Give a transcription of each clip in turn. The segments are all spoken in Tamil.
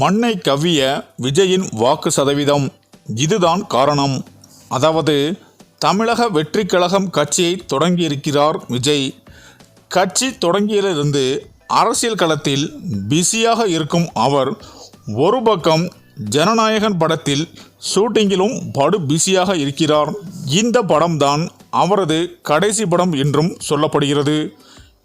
மண்ணை கவ்விய விஜயின் வாக்கு சதவீதம் இதுதான் காரணம். அதாவது தமிழக வெற்றி கழகம் கட்சியை தொடங்கியிருக்கிறார் விஜய். கட்சி தொடங்கியிலிருந்து அரசியல் களத்தில் பிஸியாக இருக்கும் அவர் ஒரு பக்கம் ஜனநாயகன் படத்தில் ஷூட்டிங்கிலும் படு பிஸியாக இருக்கிறார். இந்த படம்தான் அவரது கடைசி படம் என்றும் சொல்லப்படுகிறது.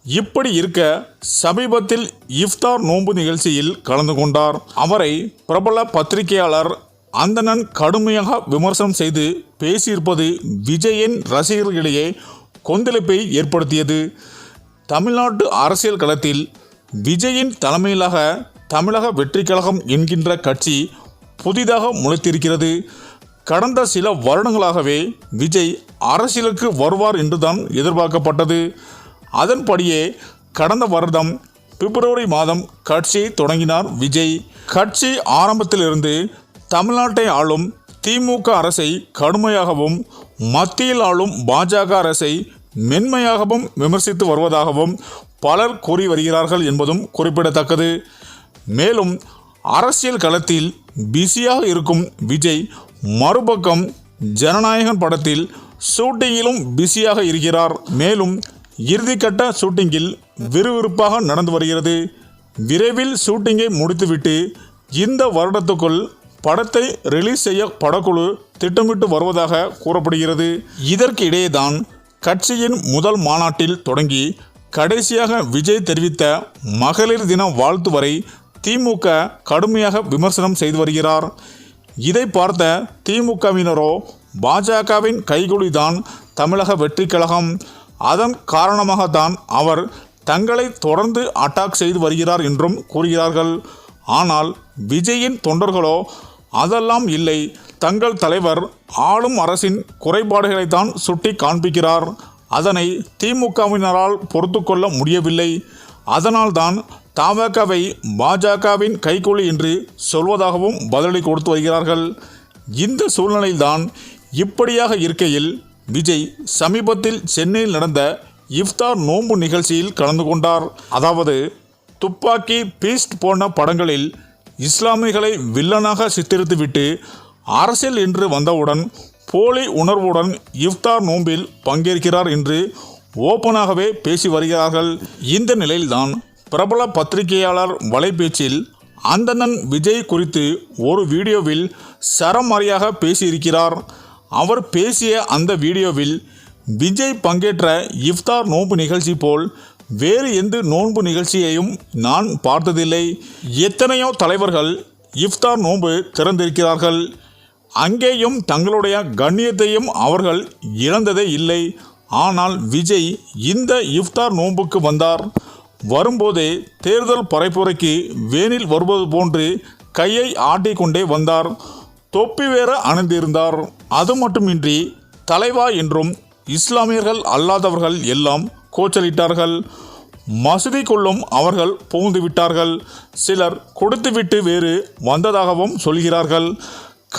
இப்படி இருக்க சமீபத்தில் இஃப்தார் நோன்பு நிகழ்ச்சியில் கலந்து கொண்டார். அவரை பிரபல பத்திரிகையாளர் அந்தணன் கடுமையாக விமர்சனம் செய்து பேசியிருப்பது விஜயின் ரசிகர்களிடையே கொந்தளிப்பை ஏற்படுத்தியது. தமிழ்நாட்டு அரசியல் களத்தில் விஜயின் தலைமையிலாக தமிழக வெற்றி கழகம் என்கின்ற கட்சி புதிதாக முளைத்திருக்கிறது. கடந்த சில வருடங்களாகவே விஜய் அரசியலுக்கு வருவார் என்றுதான் எதிர்பார்க்கப்பட்டது. அதன்படியே கடந்த வருடம் பிப்ரவரி மாதம் கட்சியை தொடங்கினார் விஜய். கட்சி ஆரம்பத்திலிருந்து தமிழ்நாட்டை ஆளும் திமுக அரசை கடுமையாகவும் மத்தியில் ஆளும் பாஜக அரசை மென்மையாகவும் விமர்சித்து வருவதாகவும் பலர் கூறி வருகிறார்கள் என்பதும் குறிப்பிடத்தக்கது. மேலும் அரசியல் களத்தில் பிஸியாக இருக்கும் விஜய் மறுபக்கம் ஜனநாயகன் படத்தில் ஷூட்டிங்கிலும் பிஸியாக இருக்கிறார். மேலும் இறுதிக்கட்ட ஷூட்டிங்கில் விறுவிறுப்பாக நடந்து வருகிறது. விரைவில் ஷூட்டிங்கை முடித்துவிட்டு இந்த வருடத்துக்குள் படத்தை ரிலீஸ் செய்ய படக்குழு திட்டமிட்டு வருவதாக கூறப்படுகிறது. இதற்கு இடையேதான் கட்சியின் முதல் மாநாட்டில் தொடங்கி கடைசியாக விஜய் தெரிவித்த மகளிர் தின வாழ்த்து வரை திமுக கடுமையாக விமர்சனம் செய்து வருகிறார். இதை பார்த்த திமுகவினரோ பாஜகவின் கைகுலிதான் தமிழக வெற்றி கழகம் அதன் காரணமாகத்தான் அவர் தங்களை தொடர்ந்து அட்டாக் செய்து வருகிறார் என்றும் கூறுகிறார்கள். ஆனால் விஜயின் தொண்டர்களோ அதெல்லாம் இல்லை. தங்கள் தலைவர் ஆளும் அரசின் குறைபாடுகளைத்தான் சுட்டி காண்பிக்கிறார். அதனை திமுகவினரால் பொறுத்து கொள்ள முடியவில்லை. அதனால்தான் தமாகவை பாஜகவின் கைகூலி என்று சொல்வதாகவும் பதிலடி கொடுத்து வருகிறார்கள். இந்த சூழ்நிலையில்தான் இப்படியாக இருக்கையில் விஜய் சமீபத்தில் சென்னையில் நடந்த இஃப்தார் நோன்பு நிகழ்ச்சியில் கலந்து கொண்டார். அதாவது துப்பாக்கி பீஸ்ட் போன்ற படங்களில் இஸ்லாமியர்களை வில்லனாக சித்தரித்துவிட்டு அரசியல் என்று வந்தவுடன் போலி உணர்வுடன் இஃப்தார் நோம்பில் பங்கேற்கிறார் என்று ஓப்பனாகவே பேசி வருகிறார்கள். இந்த நிலையில்தான் பிரபல பத்திரிகையாளர் வலைபேச்சில் அந்தணன் விஜய் குறித்து ஒரு வீடியோவில் சரமாரியாக பேசியிருக்கிறார். அவர் பேசிய அந்த வீடியோவில் விஜய் பங்கேற்ற இஃப்தார் நோன்பு நிகழ்ச்சி போல் வேறு எந்த நோன்பு நிகழ்ச்சியையும் நான் பார்த்ததில்லை. எத்தனையோ தலைவர்கள் இஃப்தார் நோன்பு திறந்திருக்கிறார்கள். அங்கேயும் தங்களுடைய கண்ணியத்தையும் அவர்கள் இழந்ததே இல்லை. ஆனால் விஜய் இந்த இஃப்தார் நோன்புக்கு வந்தார். வரும்போதே தேர்தல் பரப்புரைக்கு வேனில் வருவது போன்று கையை ஆட்டிக்கொண்டே வந்தார். தொப்பி வேற அணிந்திருந்தார். அது மட்டுமின்றி தலைவா என்றும் இஸ்லாமியர்கள் அல்லாதவர்கள் எல்லாம் கோச்சலிட்டார்கள். மசூதிக்குள்ளும் அவர்கள் புகுந்து விட்டார்கள் சிலர் கொடுத்துவிட்டு வேறு வந்ததாகவும் சொல்கிறார்கள்.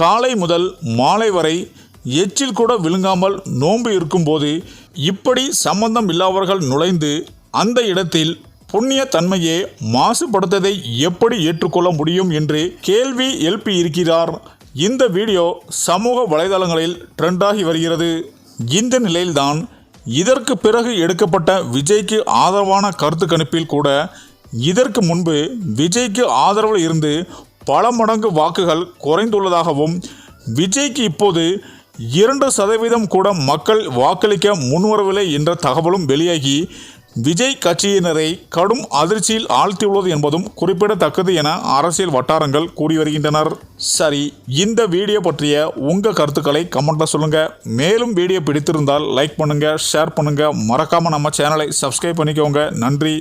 காலை முதல் மாலை வரை எச்சில் கூட விழுங்காமல் நோன்பு இருக்கும்போது இப்படி சம்பந்தம் இல்லாதவர்கள் நுழைந்து அந்த இடத்தில் புண்ணிய தன்மையே மாசுபடுத்ததை எப்படி ஏற்றுக்கொள்ள முடியும் என்று கேள்வி எழுப்பி இருக்கிறார் இந்த வீடியோ சமூக வலைதளங்களில் ட்ரெண்டாகி வருகிறது. இந்த நிலையில்தான் இதற்கு பிறகு எடுக்கப்பட்ட விஜய்க்கு ஆதரவான கருத்து கணிப்பில் கூட இதற்கு முன்பு விஜய்க்கு ஆதரவில் இருந்து பல மடங்கு வாக்குகள் குறைந்துள்ளதாகவும் விஜய்க்கு இப்போது இரண்டு சதவீதம் கூட மக்கள் வாக்களிக்க முன்வரவில்லை என்ற தகவலும் வெளியாகி விஜய் கட்சியினரை கடும் அதிர்ச்சியில் ஆழ்த்தியுள்ளது என்பதும் குறிப்பிடத்தக்கது என அரசியல் வட்டாரங்கள் கூறி வருகின்றனர். சரி இந்த வீடியோ பற்றிய உங்கள் கருத்துக்களை கமெண்ட்டில் சொல்லுங்கள் மேலும் வீடியோ பிடித்திருந்தால் லைக் பண்ணுங்கள் ஷேர் பண்ணுங்கள் மறக்காமல் நம்ம சேனலை சப்ஸ்கிரைப் பண்ணிக்கோங்க. நன்றி.